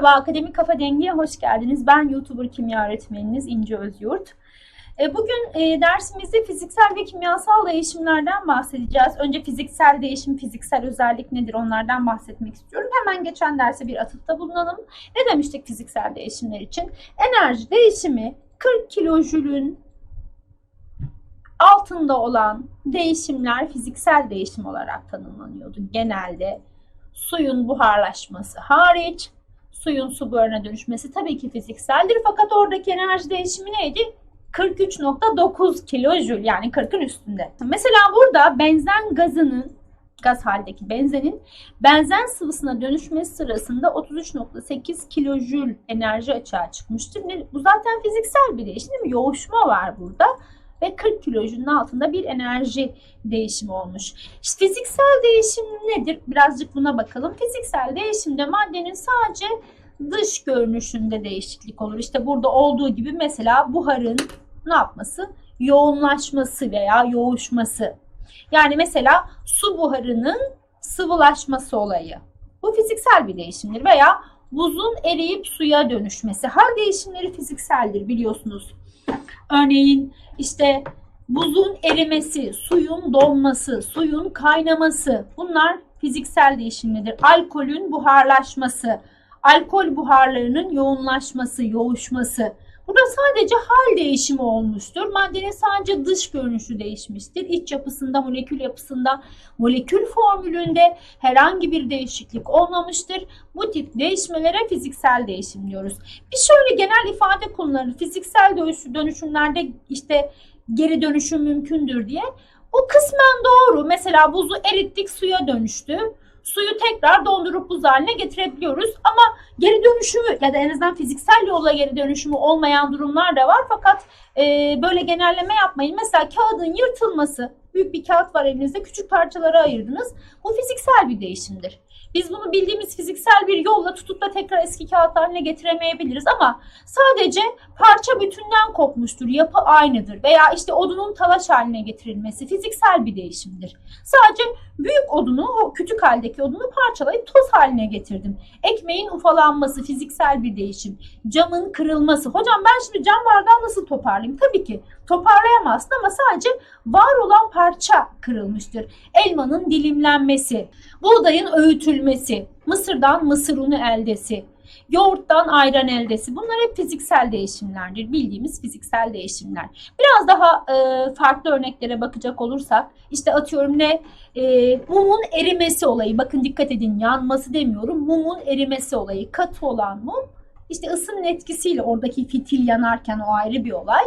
Merhaba, Akademik Kafa Dengi'ye hoş geldiniz. Ben YouTuber kimya öğretmeniniz İnce Özyurt. E, Bugün e, dersimizde fiziksel ve kimyasal değişimlerden bahsedeceğiz. Önce fiziksel değişim, fiziksel özellik nedir onlardan bahsetmek istiyorum. Hemen geçen derse bir atıfta bulunalım. Ne demiştik fiziksel değişimler için? Enerji değişimi 40 kilojülün altında olan değişimler fiziksel değişim olarak tanımlanıyordu genelde. Suyun buharlaşması hariç, suyun su buharına dönüşmesi tabii ki fizikseldir fakat oradaki enerji değişimi neydi? 43.9 kilojül yani 40'ın üstünde. Mesela burada benzen gazının gaz haldeki benzenin benzen sıvısına dönüşmesi sırasında 33.8 kilojül enerji açığa çıkmıştır. Bu zaten fiziksel bir değişim değil mi? Yoğuşma var burada ve 40 kilojülün altında bir enerji değişimi olmuş. İşte fiziksel değişim nedir? Birazcık buna bakalım. Fiziksel değişimde maddenin sadece dış görünüşünde değişiklik olur. İşte burada olduğu gibi mesela buharın ne yapması? Yoğunlaşması veya yoğuşması. Yani mesela su buharının sıvılaşması olayı. Bu fiziksel bir değişimdir veya buzun eriyip suya dönüşmesi. Hal değişimleri fizikseldir biliyorsunuz. Örneğin işte buzun erimesi, suyun donması, suyun kaynaması bunlar fiziksel değişimlerdir. Alkolün buharlaşması, alkol buharlarının yoğunlaşması, yoğuşması. Burada sadece hal değişimi olmuştur. Maddenin sadece dış görünüşü değişmiştir. İç yapısında, molekül yapısında, molekül formülünde herhangi bir değişiklik olmamıştır. Bu tip değişmelere fiziksel değişim diyoruz. Bir şöyle genel ifade kullanılır. Fiziksel dönüş- dönüşümlerde işte geri dönüşüm mümkündür diye. Bu kısmen doğru. Mesela buzu erittik suya dönüştü. Suyu tekrar dondurup buz haline getirebiliyoruz. Ama geri dönüşümü ya da en azından fiziksel yolla geri dönüşümü olmayan durumlar da var. Fakat e, böyle genelleme yapmayın. Mesela kağıdın yırtılması, büyük bir kağıt var elinizde küçük parçalara ayırdınız. Bu fiziksel bir değişimdir. Biz bunu bildiğimiz fiziksel bir yolla tutup da tekrar eski kağıt haline getiremeyebiliriz ama sadece parça bütünden kopmuştur, yapı aynıdır veya işte odunun talaş haline getirilmesi fiziksel bir değişimdir. Sadece büyük odunu, o küçük haldeki odunu parçalayıp toz haline getirdim. Ekmeğin ufalanması fiziksel bir değişim. Camın kırılması. Hocam ben şimdi cam bardağı nasıl toparlayayım? Tabii ki toparlayamazsın ama sadece var olan parça kırılmıştır. Elmanın dilimlenmesi, buğdayın öğütülmesi, mısırdan mısır unu eldesi, yoğurttan ayran eldesi. Bunlar hep fiziksel değişimlerdir. Bildiğimiz fiziksel değişimler. Biraz daha e, farklı örneklere bakacak olursak işte atıyorum ne e, mumun erimesi olayı. Bakın dikkat edin yanması demiyorum. Mumun erimesi olayı. Katı olan mum işte ısının etkisiyle oradaki fitil yanarken o ayrı bir olay.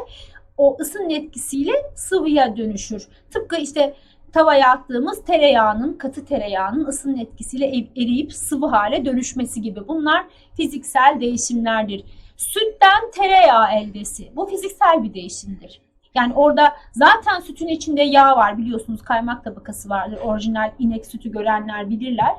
O ısının etkisiyle sıvıya dönüşür. Tıpkı işte tavaya attığımız tereyağının, katı tereyağının ısının etkisiyle e- eriyip sıvı hale dönüşmesi gibi. Bunlar fiziksel değişimlerdir. Sütten tereyağı eldesi. Bu fiziksel bir değişimdir. Yani orada zaten sütün içinde yağ var biliyorsunuz kaymak tabakası vardır. Orijinal inek sütü görenler bilirler.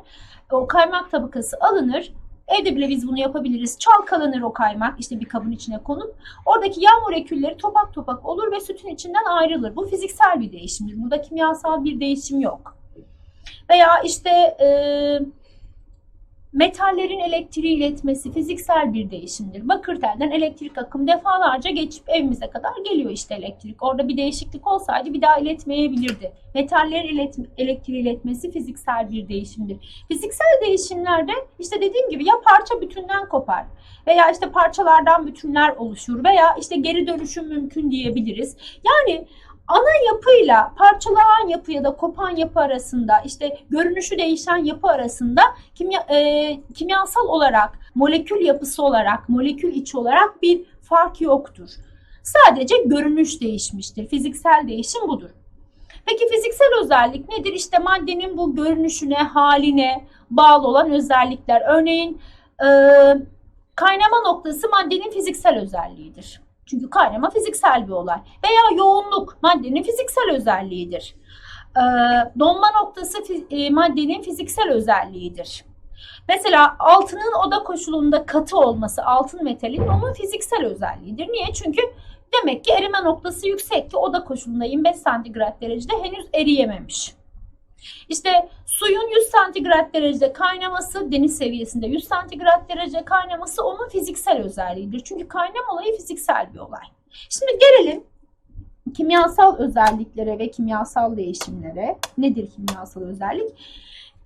O kaymak tabakası alınır. Evde bile biz bunu yapabiliriz. Çalkalanır o kaymak işte bir kabın içine konup. Oradaki yağ molekülleri topak topak olur ve sütün içinden ayrılır. Bu fiziksel bir değişimdir. Burada kimyasal bir değişim yok. Veya işte e, metallerin elektriği iletmesi fiziksel bir değişimdir. Bakır telden elektrik akımı defalarca geçip evimize kadar geliyor işte elektrik. Orada bir değişiklik olsaydı bir daha iletmeyebilirdi. Metallerin ilet- elektriği iletmesi fiziksel bir değişimdir. Fiziksel değişimlerde işte dediğim gibi ya parça bütünden kopar veya işte parçalardan bütünler oluşur veya işte geri dönüşüm mümkün diyebiliriz. Yani ana yapıyla parçalanan yapı ya da kopan yapı arasında işte görünüşü değişen yapı arasında kimya, e, kimyasal olarak molekül yapısı olarak molekül içi olarak bir fark yoktur. Sadece görünüş değişmiştir. Fiziksel değişim budur. Peki fiziksel özellik nedir? İşte maddenin bu görünüşüne, haline bağlı olan özellikler. Örneğin e, kaynama noktası maddenin fiziksel özelliğidir. Çünkü kaynama fiziksel bir olay. Veya yoğunluk maddenin fiziksel özelliğidir. Ee, donma noktası e, maddenin fiziksel özelliğidir. Mesela altının oda koşulunda katı olması altın metalin onun fiziksel özelliğidir. Niye? Çünkü demek ki erime noktası yüksek ki oda koşulunda 25 santigrat derecede henüz eriyememiş. İşte suyun 100 santigrat derecede kaynaması, deniz seviyesinde 100 santigrat derece kaynaması onun fiziksel özelliğidir. Çünkü kaynama olayı fiziksel bir olay. Şimdi gelelim kimyasal özelliklere ve kimyasal değişimlere. Nedir kimyasal özellik?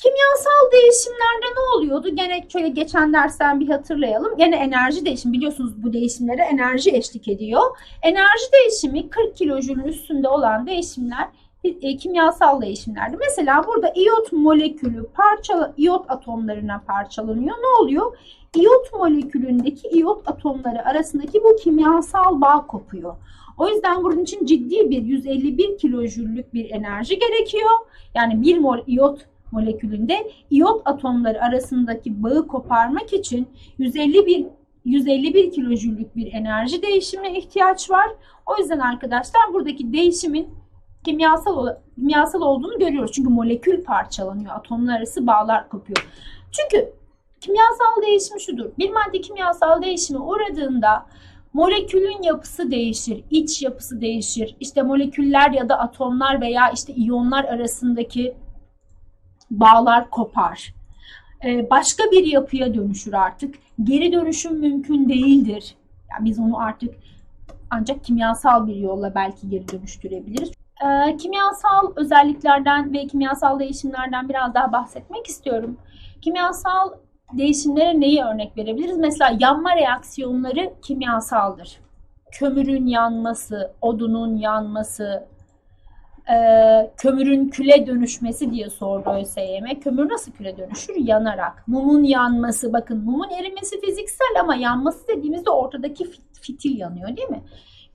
Kimyasal değişimlerde ne oluyordu? Gene şöyle geçen dersten bir hatırlayalım. Gene enerji değişimi biliyorsunuz bu değişimlere enerji eşlik ediyor. Enerji değişimi 40 kilojülün üstünde olan değişimler kimyasal değişimlerdi. Mesela burada iyot molekülü parça iyot atomlarına parçalanıyor. Ne oluyor? İyot molekülündeki iyot atomları arasındaki bu kimyasal bağ kopuyor. O yüzden bunun için ciddi bir 151 kilojüllük bir enerji gerekiyor. Yani 1 mol iyot molekülünde iyot atomları arasındaki bağı koparmak için 151 151 kilojüllük bir enerji değişimine ihtiyaç var. O yüzden arkadaşlar buradaki değişimin kimyasal kimyasal olduğunu görüyoruz. Çünkü molekül parçalanıyor, atomlar arası bağlar kopuyor. Çünkü kimyasal değişim şudur. Bir madde kimyasal değişime uğradığında molekülün yapısı değişir, iç yapısı değişir. İşte moleküller ya da atomlar veya işte iyonlar arasındaki bağlar kopar. Ee, başka bir yapıya dönüşür artık. Geri dönüşüm mümkün değildir. Yani biz onu artık ancak kimyasal bir yolla belki geri dönüştürebiliriz. Ee, kimyasal özelliklerden ve kimyasal değişimlerden biraz daha bahsetmek istiyorum. Kimyasal değişimlere neyi örnek verebiliriz? Mesela yanma reaksiyonları kimyasaldır. Kömürün yanması, odunun yanması, e, kömürün küle dönüşmesi diye sordu ÖSYM. Kömür nasıl küle dönüşür? Yanarak. Mumun yanması, bakın mumun erimesi fiziksel ama yanması dediğimizde ortadaki fitil yanıyor değil mi?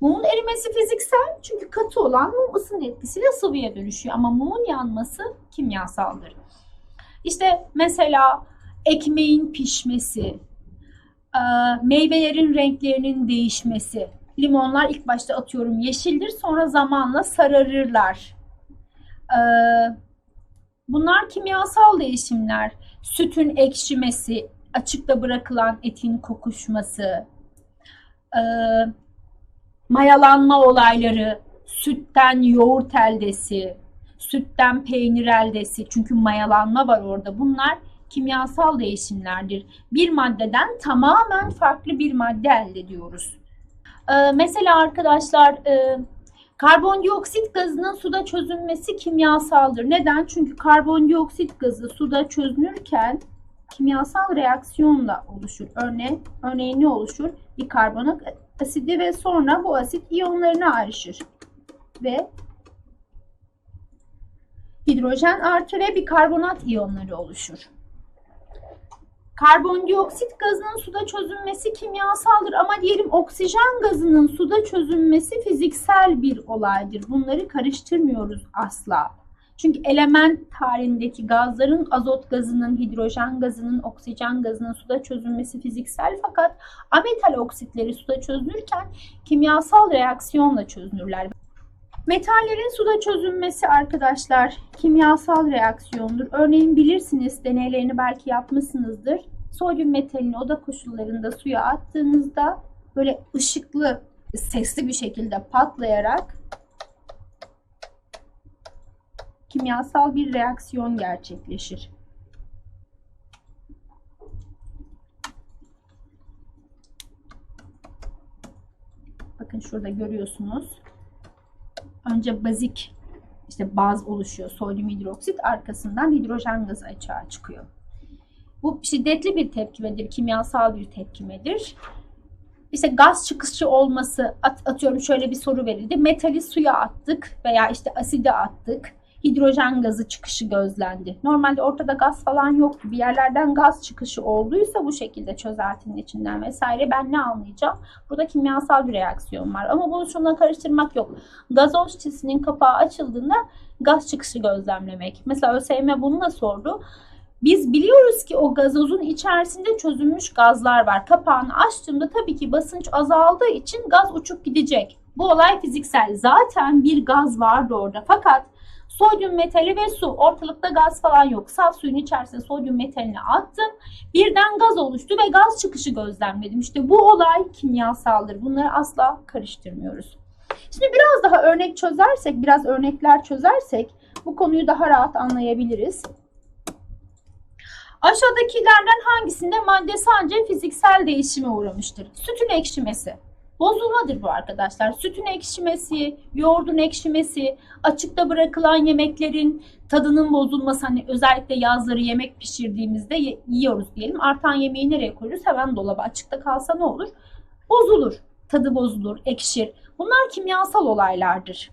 Mumun erimesi fiziksel çünkü katı olan mum ısının etkisiyle sıvıya dönüşüyor ama mumun yanması kimyasaldır. İşte mesela ekmeğin pişmesi, e, meyvelerin renklerinin değişmesi. Limonlar ilk başta atıyorum yeşildir sonra zamanla sararırlar. E, bunlar kimyasal değişimler. Sütün ekşimesi, açıkta bırakılan etin kokuşması, e, mayalanma olayları, sütten yoğurt eldesi, sütten peynir eldesi çünkü mayalanma var orada. Bunlar kimyasal değişimlerdir. Bir maddeden tamamen farklı bir madde elde ediyoruz. Ee, mesela arkadaşlar e, karbondioksit gazının suda çözünmesi kimyasaldır. Neden? Çünkü karbondioksit gazı suda çözünürken kimyasal reaksiyonla oluşur. Örneğin, örneğin ne oluşur? Bir karbonat asidi ve sonra bu asit iyonlarına ayrışır. Ve hidrojen artı ve bir karbonat iyonları oluşur. Karbondioksit gazının suda çözünmesi kimyasaldır ama diyelim oksijen gazının suda çözünmesi fiziksel bir olaydır. Bunları karıştırmıyoruz asla. Çünkü element halindeki gazların azot gazının, hidrojen gazının, oksijen gazının suda çözünmesi fiziksel fakat ametal oksitleri suda çözünürken kimyasal reaksiyonla çözünürler. Metallerin suda çözünmesi arkadaşlar kimyasal reaksiyondur. Örneğin bilirsiniz deneylerini belki yapmışsınızdır. Sodyum metalini oda koşullarında suya attığınızda böyle ışıklı, sesli bir şekilde patlayarak kimyasal bir reaksiyon gerçekleşir. Bakın şurada görüyorsunuz. Önce bazik işte baz oluşuyor. Sodyum hidroksit arkasından hidrojen gazı açığa çıkıyor. Bu şiddetli bir tepkimedir, kimyasal bir tepkimedir. İşte gaz çıkışı olması, at, atıyorum şöyle bir soru verildi. Metali suya attık veya işte aside attık hidrojen gazı çıkışı gözlendi. Normalde ortada gaz falan yoktu. Bir yerlerden gaz çıkışı olduysa bu şekilde çözeltinin içinden vesaire ben ne anlayacağım? Burada kimyasal bir reaksiyon var. Ama bunu şununla karıştırmak yok. Gazoz şişesinin kapağı açıldığında gaz çıkışı gözlemlemek. Mesela ÖSYM bunu da sordu. Biz biliyoruz ki o gazozun içerisinde çözülmüş gazlar var. Kapağını açtığımda tabii ki basınç azaldığı için gaz uçup gidecek. Bu olay fiziksel. Zaten bir gaz vardı orada. Fakat Sodyum metali ve su. Ortalıkta gaz falan yok. Saf suyun içerisine sodyum metalini attım. Birden gaz oluştu ve gaz çıkışı gözlemledim. İşte bu olay kimyasaldır. Bunları asla karıştırmıyoruz. Şimdi biraz daha örnek çözersek, biraz örnekler çözersek Bu konuyu daha rahat anlayabiliriz. Aşağıdakilerden hangisinde madde sadece fiziksel değişime uğramıştır? Sütün ekşimesi. Bozulmadır bu arkadaşlar. Sütün ekşimesi, yoğurdun ekşimesi, açıkta bırakılan yemeklerin tadının bozulması. Hani özellikle yazları yemek pişirdiğimizde yiyoruz diyelim. Artan yemeği nereye koyuyoruz? Hemen dolaba. Açıkta kalsa ne olur? Bozulur. Tadı bozulur, ekşir. Bunlar kimyasal olaylardır.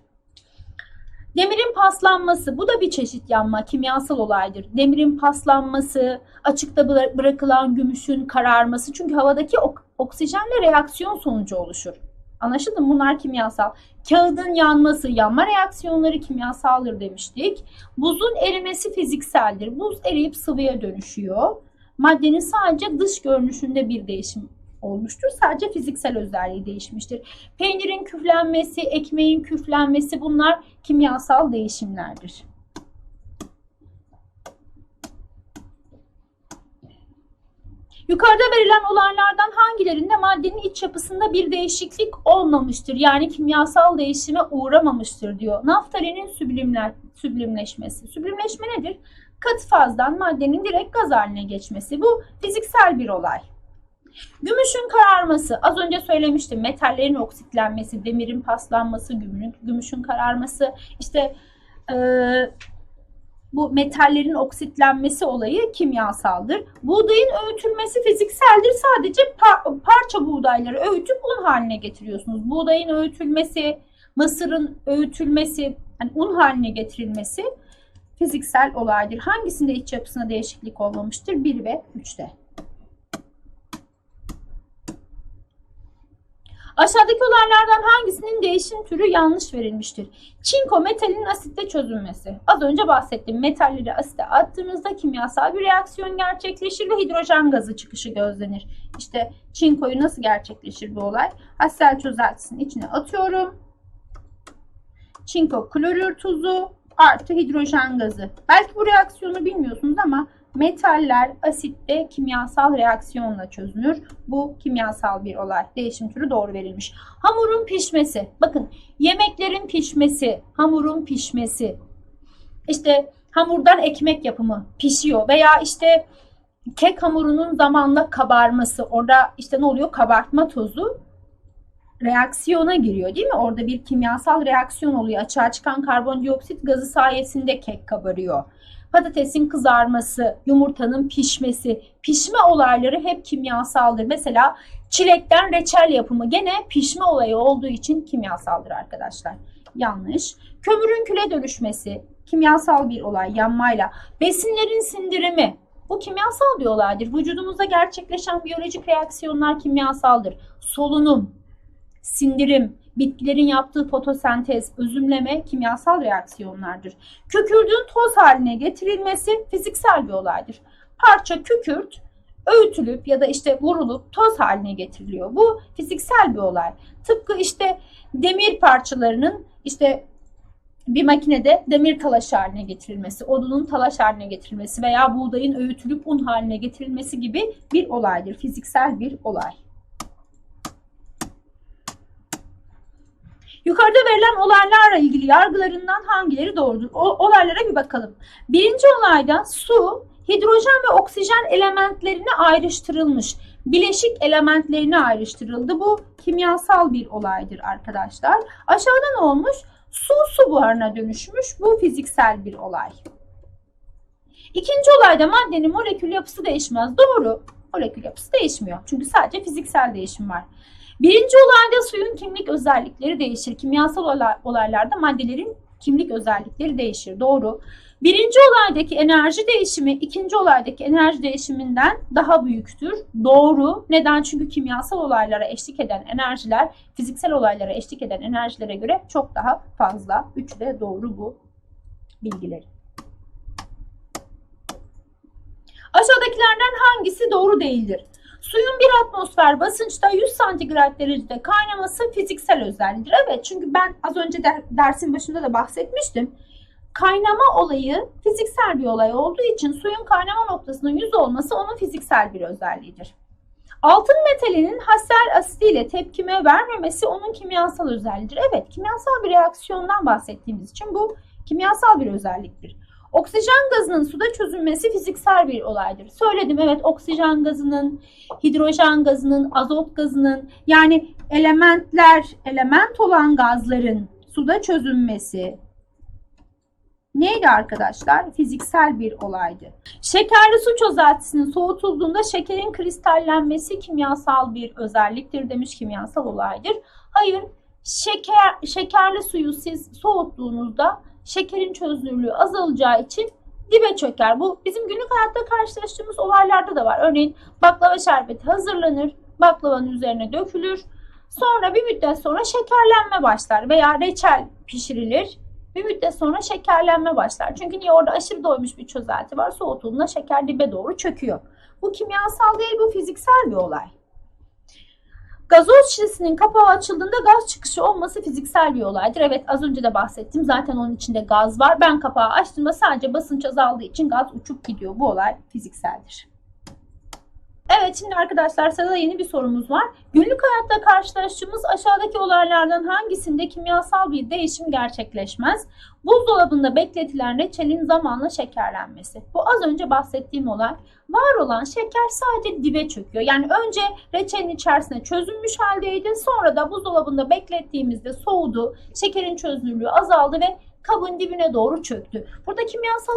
Demirin paslanması, bu da bir çeşit yanma, kimyasal olaydır. Demirin paslanması, açıkta bıra- bırakılan gümüşün kararması çünkü havadaki ok- oksijenle reaksiyon sonucu oluşur. Anlaşıldı mı? Bunlar kimyasal. Kağıdın yanması, yanma reaksiyonları kimyasaldır demiştik. Buzun erimesi fizikseldir. Buz eriyip sıvıya dönüşüyor. Maddenin sadece dış görünüşünde bir değişim olmuştur. Sadece fiziksel özelliği değişmiştir. Peynirin küflenmesi, ekmeğin küflenmesi bunlar kimyasal değişimlerdir. Yukarıda verilen olaylardan hangilerinde maddenin iç yapısında bir değişiklik olmamıştır? Yani kimyasal değişime uğramamıştır diyor. Naftalinin süblimler, süblimleşmesi. Süblimleşme nedir? Katı fazdan maddenin direkt gaz haline geçmesi. Bu fiziksel bir olay. Gümüşün kararması, az önce söylemiştim metallerin oksitlenmesi, demirin paslanması, gümüşün, gümüşün kararması, işte eee, bu metallerin oksitlenmesi olayı kimyasaldır. Buğdayın öğütülmesi fizikseldir. Sadece par- parça buğdayları öğütüp un haline getiriyorsunuz. Buğdayın öğütülmesi, mısırın öğütülmesi, yani un haline getirilmesi fiziksel olaydır. Hangisinde iç yapısına değişiklik olmamıştır? 1 ve 3'te. Aşağıdaki olaylardan hangisinin değişim türü yanlış verilmiştir? Çinko metalin asitte çözülmesi. Az önce bahsettim. Metalleri asite attığımızda kimyasal bir reaksiyon gerçekleşir ve hidrojen gazı çıkışı gözlenir. İşte çinkoyu nasıl gerçekleşir bu olay? Asel çözeltisinin içine atıyorum. Çinko klorür tuzu artı hidrojen gazı. Belki bu reaksiyonu bilmiyorsunuz ama metaller asitte kimyasal reaksiyonla çözünür. Bu kimyasal bir olay. Değişim türü doğru verilmiş. Hamurun pişmesi. Bakın yemeklerin pişmesi, hamurun pişmesi. İşte hamurdan ekmek yapımı pişiyor veya işte kek hamurunun zamanla kabarması. Orada işte ne oluyor? Kabartma tozu reaksiyona giriyor değil mi? Orada bir kimyasal reaksiyon oluyor. Açığa çıkan karbondioksit gazı sayesinde kek kabarıyor. Patatesin kızarması, yumurtanın pişmesi, pişme olayları hep kimyasaldır. Mesela çilekten reçel yapımı gene pişme olayı olduğu için kimyasaldır arkadaşlar. Yanlış. Kömürün küle dönüşmesi kimyasal bir olay yanmayla. Besinlerin sindirimi bu kimyasal bir olaydır. Vücudumuzda gerçekleşen biyolojik reaksiyonlar kimyasaldır. Solunum, sindirim, bitkilerin yaptığı fotosentez, özümleme kimyasal reaksiyonlardır. Kükürdün toz haline getirilmesi fiziksel bir olaydır. Parça kükürt öğütülüp ya da işte vurulup toz haline getiriliyor. Bu fiziksel bir olay. Tıpkı işte demir parçalarının işte bir makinede demir talaş haline getirilmesi, odunun talaş haline getirilmesi veya buğdayın öğütülüp un haline getirilmesi gibi bir olaydır. Fiziksel bir olay. Yukarıda verilen olaylarla ilgili yargılarından hangileri doğrudur? O, olaylara bir bakalım. Birinci olayda su, hidrojen ve oksijen elementlerine ayrıştırılmış. Bileşik elementlerine ayrıştırıldı. Bu kimyasal bir olaydır arkadaşlar. Aşağıda ne olmuş? Su su buharına dönüşmüş. Bu fiziksel bir olay. İkinci olayda maddenin molekül yapısı değişmez. Doğru. Molekül yapısı değişmiyor. Çünkü sadece fiziksel değişim var. Birinci olayda suyun kimlik özellikleri değişir. Kimyasal olay- olaylarda maddelerin kimlik özellikleri değişir. Doğru. Birinci olaydaki enerji değişimi ikinci olaydaki enerji değişiminden daha büyüktür. Doğru. Neden? Çünkü kimyasal olaylara eşlik eden enerjiler fiziksel olaylara eşlik eden enerjilere göre çok daha fazla. Üç de doğru bu bilgileri. Aşağıdakilerden hangisi doğru değildir? Suyun bir atmosfer basınçta 100 santigrat derecede kaynaması fiziksel özelliğidir. Evet çünkü ben az önce de, dersin başında da bahsetmiştim. Kaynama olayı fiziksel bir olay olduğu için suyun kaynama noktasının 100 olması onun fiziksel bir özelliğidir. Altın metalinin Hassel asitiyle tepkime vermemesi onun kimyasal özelliğidir. Evet kimyasal bir reaksiyondan bahsettiğimiz için bu Kimyasal bir özelliktir. Oksijen gazının suda çözünmesi fiziksel bir olaydır. Söyledim evet oksijen gazının, hidrojen gazının, azot gazının yani elementler, element olan gazların suda çözünmesi neydi arkadaşlar? Fiziksel bir olaydı. Şekerli su çözeltisinin soğutulduğunda şekerin kristallenmesi kimyasal bir özelliktir demiş kimyasal olaydır. Hayır, şeker şekerli suyu siz soğuttuğunuzda şekerin çözünürlüğü azalacağı için dibe çöker. Bu bizim günlük hayatta karşılaştığımız olaylarda da var. Örneğin baklava şerbeti hazırlanır, baklavanın üzerine dökülür. Sonra bir müddet sonra şekerlenme başlar veya reçel pişirilir. Bir müddet sonra şekerlenme başlar. Çünkü niye orada aşırı doymuş bir çözelti var. Soğutulduğunda şeker dibe doğru çöküyor. Bu kimyasal değil bu fiziksel bir olay. Gazoz şişesinin kapağı açıldığında gaz çıkışı olması fiziksel bir olaydır. Evet az önce de bahsettim. Zaten onun içinde gaz var. Ben kapağı açtığımda sadece basınç azaldığı için gaz uçup gidiyor. Bu olay fizikseldir. Evet şimdi arkadaşlar sırada yeni bir sorumuz var. Günlük hayatta karşılaştığımız aşağıdaki olaylardan hangisinde kimyasal bir değişim gerçekleşmez? Buzdolabında bekletilen reçelin zamanla şekerlenmesi. Bu az önce bahsettiğim olay. Var olan şeker sadece dibe çöküyor. Yani önce reçelin içerisine çözülmüş haldeydi. Sonra da buzdolabında beklettiğimizde soğudu. Şekerin çözünürlüğü azaldı ve kabın dibine doğru çöktü. Burada kimyasal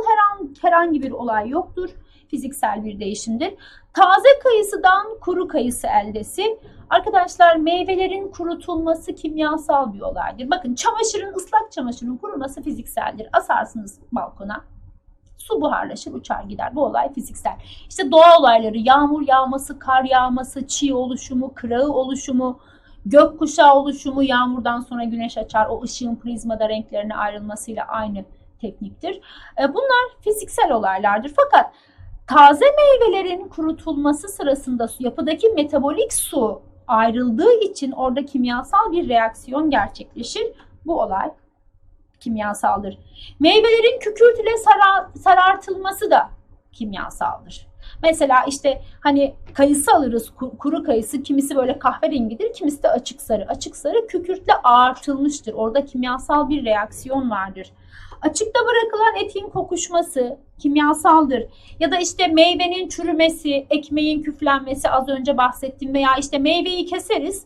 herhangi, bir olay yoktur. Fiziksel bir değişimdir. Taze kayısıdan kuru kayısı eldesi. Arkadaşlar meyvelerin kurutulması kimyasal bir olaydır. Bakın çamaşırın ıslak çamaşırın kuruması fizikseldir. Asarsınız balkona. Su buharlaşır uçar gider. Bu olay fiziksel. İşte doğa olayları yağmur yağması, kar yağması, çiğ oluşumu, kırağı oluşumu, gökkuşağı oluşumu, yağmurdan sonra güneş açar. O ışığın prizmada renklerine ayrılmasıyla aynı tekniktir. E, Bunlar fiziksel olaylardır. Fakat taze meyvelerin kurutulması sırasında su, yapıdaki metabolik su ayrıldığı için orada kimyasal bir reaksiyon gerçekleşir. Bu olay kimyasaldır. Meyvelerin kükürt ile sara- sarartılması da kimyasaldır. Mesela işte hani kayısı alırız ku- kuru kayısı kimisi böyle kahverengidir kimisi de açık sarı. Açık sarı kükürtle ağartılmıştır. Orada kimyasal bir reaksiyon vardır. Açıkta bırakılan etin kokuşması kimyasaldır. Ya da işte meyvenin çürümesi, ekmeğin küflenmesi az önce bahsettiğim veya işte meyveyi keseriz.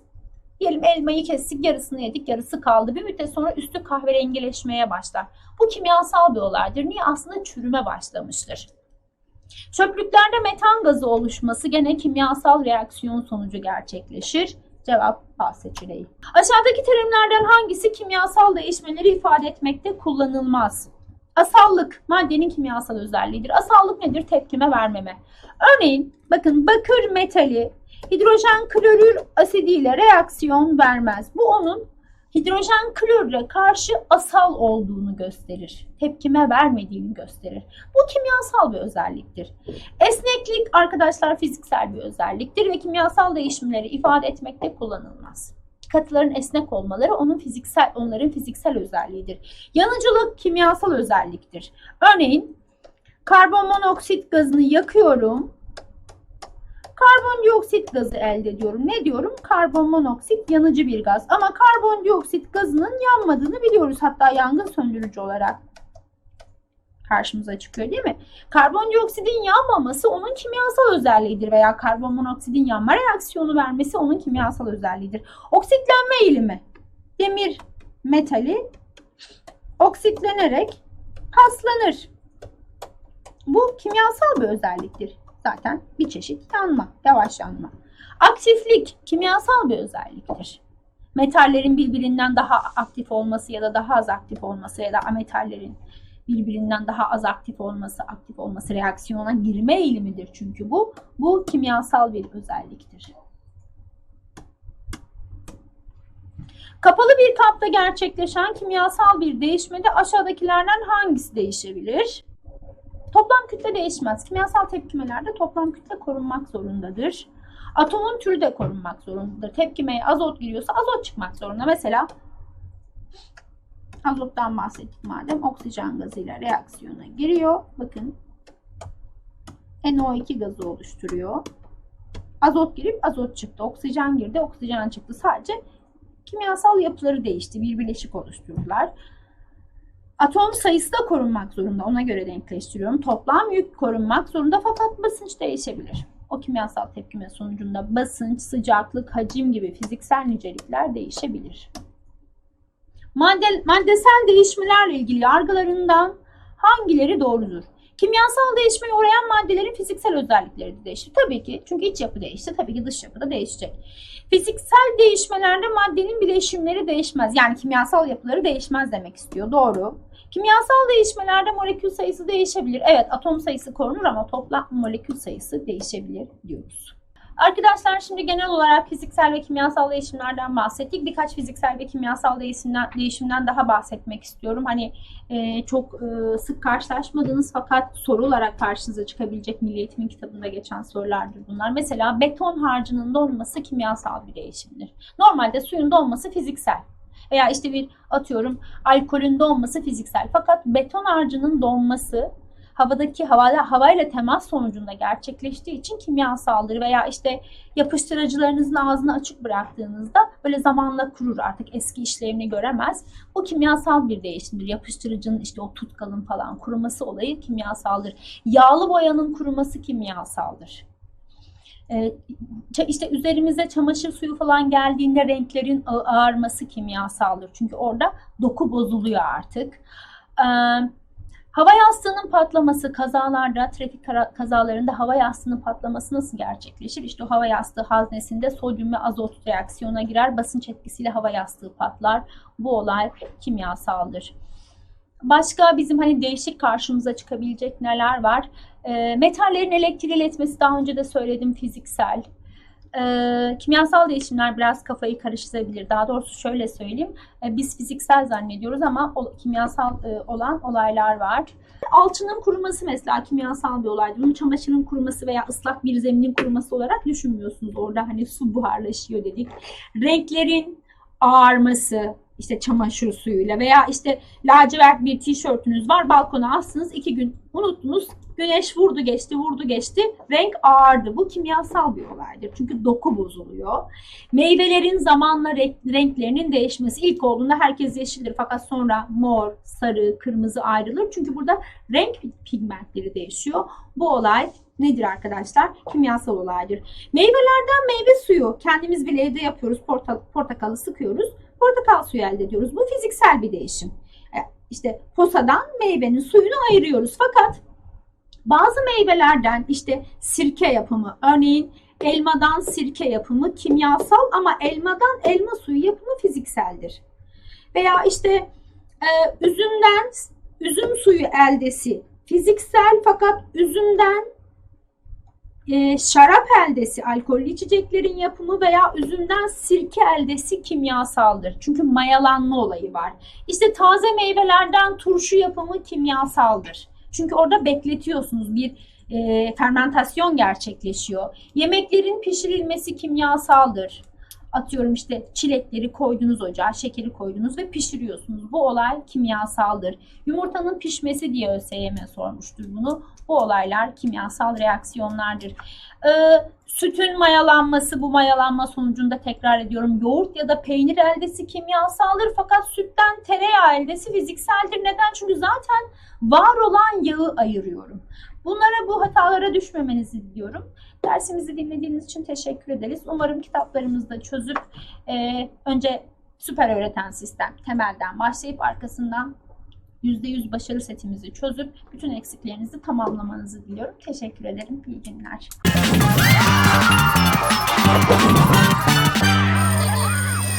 Diyelim elmayı kestik yarısını yedik yarısı kaldı. Bir müddet sonra üstü kahverengileşmeye başlar. Bu kimyasal bir olaydır. Niye? Aslında çürüme başlamıştır. Çöplüklerde metan gazı oluşması gene kimyasal reaksiyon sonucu gerçekleşir. Cevap A seçeneği. Aşağıdaki terimlerden hangisi kimyasal değişmeleri ifade etmekte kullanılmaz? Asallık maddenin kimyasal özelliğidir. Asallık nedir? Tepkime vermeme. Örneğin bakın bakır metali hidrojen klorür asidiyle reaksiyon vermez. Bu onun hidrojen klorüre karşı asal olduğunu gösterir. Tepkime vermediğini gösterir. Bu kimyasal bir özelliktir. Esneklik arkadaşlar fiziksel bir özelliktir ve kimyasal değişimleri ifade etmekte kullanılmaz. Katıların esnek olmaları onun fiziksel onların fiziksel özelliğidir. Yanıcılık kimyasal özelliktir. Örneğin karbon monoksit gazını yakıyorum. Karbondioksit gazı elde ediyorum. Ne diyorum? Karbon monoksit yanıcı bir gaz. Ama karbondioksit gazının yanmadığını biliyoruz. Hatta yangın söndürücü olarak karşımıza çıkıyor değil mi? Karbondioksidin yanmaması onun kimyasal özelliğidir veya karbon monoksidin yanma reaksiyonu vermesi onun kimyasal özelliğidir. Oksitlenme eğilimi. Demir metali oksitlenerek paslanır. Bu kimyasal bir özelliktir. Zaten bir çeşit yanma, yavaş yanma. Aktiflik kimyasal bir özelliktir. Metallerin birbirinden daha aktif olması ya da daha az aktif olması ya da ametallerin birbirinden daha az aktif olması, aktif olması reaksiyona girme eğilimidir çünkü bu. Bu kimyasal bir özelliktir. Kapalı bir kapta gerçekleşen kimyasal bir değişmede aşağıdakilerden hangisi değişebilir? Toplam kütle değişmez. Kimyasal tepkimelerde toplam kütle korunmak zorundadır. Atomun türü de korunmak zorundadır. Tepkimeye azot giriyorsa azot çıkmak zorunda. Mesela azottan bahsettik madem oksijen gazıyla reaksiyona giriyor. Bakın NO2 gazı oluşturuyor. Azot girip azot çıktı. Oksijen girdi, oksijen çıktı. Sadece kimyasal yapıları değişti. Bir bileşik oluşturdular. Atom sayısı da korunmak zorunda. Ona göre denkleştiriyorum. Toplam yük korunmak zorunda fakat basınç değişebilir. O kimyasal tepkime sonucunda basınç, sıcaklık, hacim gibi fiziksel nicelikler değişebilir. Madde, maddesel değişmelerle ilgili yargılarından hangileri doğrudur? Kimyasal değişmeye uğrayan maddelerin fiziksel özellikleri de değişir. Tabii ki çünkü iç yapı değişti. Tabii ki dış yapı da değişecek. Fiziksel değişmelerde maddenin bileşimleri değişmez. Yani kimyasal yapıları değişmez demek istiyor. Doğru. Kimyasal değişmelerde molekül sayısı değişebilir. Evet atom sayısı korunur ama toplam molekül sayısı değişebilir diyoruz. Arkadaşlar şimdi genel olarak fiziksel ve kimyasal değişimlerden bahsettik. Birkaç fiziksel ve kimyasal değişimden, değişimden daha bahsetmek istiyorum. Hani e, çok e, sık karşılaşmadığınız fakat soru olarak karşınıza çıkabilecek Milli Eğitim'in kitabında geçen sorulardır bunlar. Mesela beton harcının donması kimyasal bir değişimdir. Normalde suyun donması fiziksel. Veya işte bir atıyorum alkolün donması fiziksel. Fakat beton harcının donması havadaki havada havayla temas sonucunda gerçekleştiği için kimyasaldır veya işte yapıştırıcılarınızın ağzını açık bıraktığınızda böyle zamanla kurur artık eski işlevini göremez. Bu kimyasal bir değişimdir. Yapıştırıcının işte o tutkalın falan kuruması olayı kimyasaldır. Yağlı boyanın kuruması kimyasaldır. Ee, işte üzerimize çamaşır suyu falan geldiğinde renklerin ağarması kimyasaldır. Çünkü orada doku bozuluyor artık. Ee, Hava yastığının patlaması kazalarda, trafik kazalarında hava yastığının patlaması nasıl gerçekleşir? İşte hava yastığı haznesinde sodyum ve azot reaksiyona girer. Basınç etkisiyle hava yastığı patlar. Bu olay kimyasaldır. Başka bizim hani değişik karşımıza çıkabilecek neler var? E, metallerin elektriği iletmesi daha önce de söyledim fiziksel. E, kimyasal değişimler biraz kafayı karıştırabilir. Daha doğrusu şöyle söyleyeyim. E, biz fiziksel zannediyoruz ama o, kimyasal e, olan olaylar var. Alçının kuruması mesela kimyasal bir olaydır. Bunu çamaşırın kuruması veya ıslak bir zeminin kuruması olarak düşünmüyorsunuz. Orada hani su buharlaşıyor dedik. Renklerin ağarması, işte çamaşır suyuyla veya işte lacivert bir tişörtünüz var balkona astınız iki gün unuttunuz güneş vurdu geçti vurdu geçti renk ağardı bu kimyasal bir olaydır çünkü doku bozuluyor meyvelerin zamanla renklerinin değişmesi ilk olduğunda herkes yeşildir fakat sonra mor sarı kırmızı ayrılır çünkü burada renk pigmentleri değişiyor bu olay nedir arkadaşlar? Kimyasal olaydır. Meyvelerden meyve suyu kendimiz bile evde yapıyoruz. Porta, portakalı sıkıyoruz portakal suyu elde ediyoruz. Bu fiziksel bir değişim. E, işte posadan meyvenin suyunu ayırıyoruz. Fakat bazı meyvelerden işte sirke yapımı, örneğin elmadan sirke yapımı kimyasal ama elmadan elma suyu yapımı fizikseldir. Veya işte e, üzümden üzüm suyu eldesi fiziksel fakat üzümden e, şarap eldesi alkollü içeceklerin yapımı veya üzümden sirke eldesi kimyasaldır. Çünkü mayalanma olayı var. İşte taze meyvelerden turşu yapımı kimyasaldır. Çünkü orada bekletiyorsunuz bir e, fermentasyon gerçekleşiyor. Yemeklerin pişirilmesi kimyasaldır atıyorum işte çilekleri koydunuz ocağa, şekeri koydunuz ve pişiriyorsunuz. Bu olay kimyasaldır. Yumurtanın pişmesi diye ÖSYM sormuştur bunu. Bu olaylar kimyasal reaksiyonlardır. Ee, sütün mayalanması bu mayalanma sonucunda tekrar ediyorum yoğurt ya da peynir eldesi kimyasaldır fakat sütten tereyağı eldesi fizikseldir. Neden? Çünkü zaten var olan yağı ayırıyorum. Bunlara bu hatalara düşmemenizi diliyorum. Dersimizi dinlediğiniz için teşekkür ederiz. Umarım kitaplarımızda çözüp e, önce süper öğreten sistem temelden başlayıp arkasından %100 başarı setimizi çözüp bütün eksiklerinizi tamamlamanızı diliyorum. Teşekkür ederim. İyi günler.